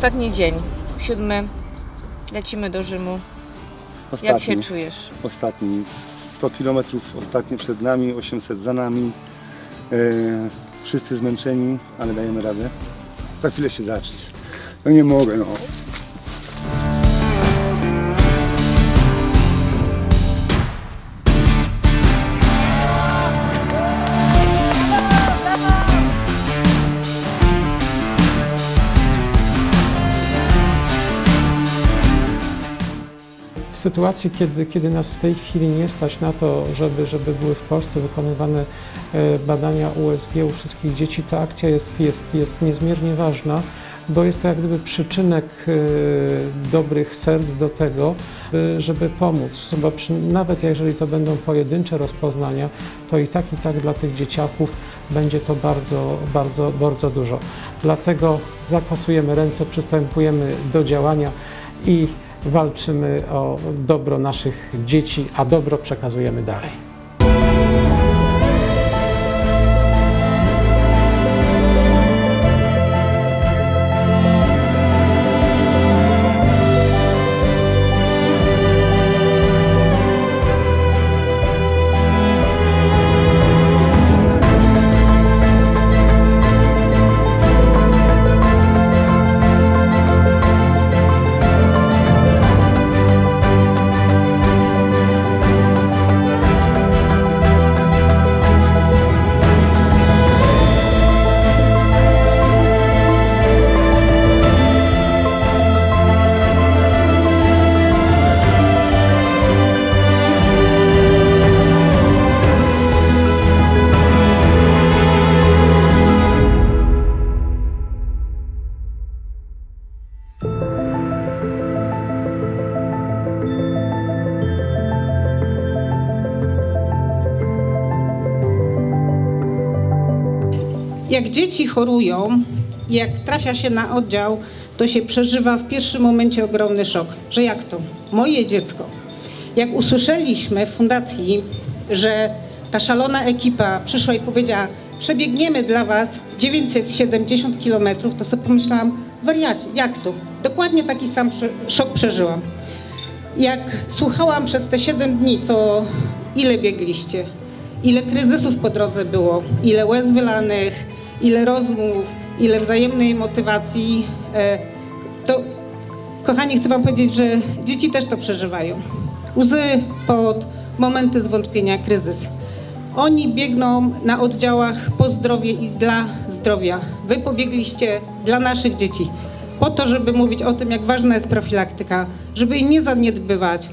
Ostatni dzień, siódmy. Lecimy do Rzymu. Ostatni, Jak się czujesz? Ostatni. 100 km ostatnie przed nami, 800 za nami. E, wszyscy zmęczeni, ale dajemy radę. Za chwilę się zacznie. No nie mogę, no. Sytuacji, kiedy, kiedy nas w tej chwili nie stać na to, żeby, żeby były w Polsce wykonywane e, badania USG u wszystkich dzieci, ta akcja jest, jest, jest niezmiernie ważna, bo jest to jak gdyby przyczynek e, dobrych serc do tego, by- żeby pomóc. Bo przy, nawet jeżeli to będą pojedyncze rozpoznania, to i tak, i tak dla tych dzieciaków będzie to bardzo, bardzo, bardzo dużo. Dlatego zakasujemy ręce, przystępujemy do działania i walczymy o dobro naszych dzieci, a dobro przekazujemy dalej. Jak dzieci chorują, jak trafia się na oddział, to się przeżywa w pierwszym momencie ogromny szok, że jak to? Moje dziecko. Jak usłyszeliśmy w fundacji, że ta szalona ekipa przyszła i powiedziała, przebiegniemy dla was 970 kilometrów, to sobie pomyślałam, wariacie, jak to? Dokładnie taki sam szok przeżyłam. Jak słuchałam przez te 7 dni, co ile biegliście, ile kryzysów po drodze było, ile łez wylanych, ile rozmów, ile wzajemnej motywacji, e, to kochani, chcę Wam powiedzieć, że dzieci też to przeżywają. Łzy, pod momenty zwątpienia, kryzys. Oni biegną na oddziałach po zdrowie i dla zdrowia. Wy pobiegliście dla naszych dzieci, po to, żeby mówić o tym, jak ważna jest profilaktyka, żeby jej nie zaniedbywać,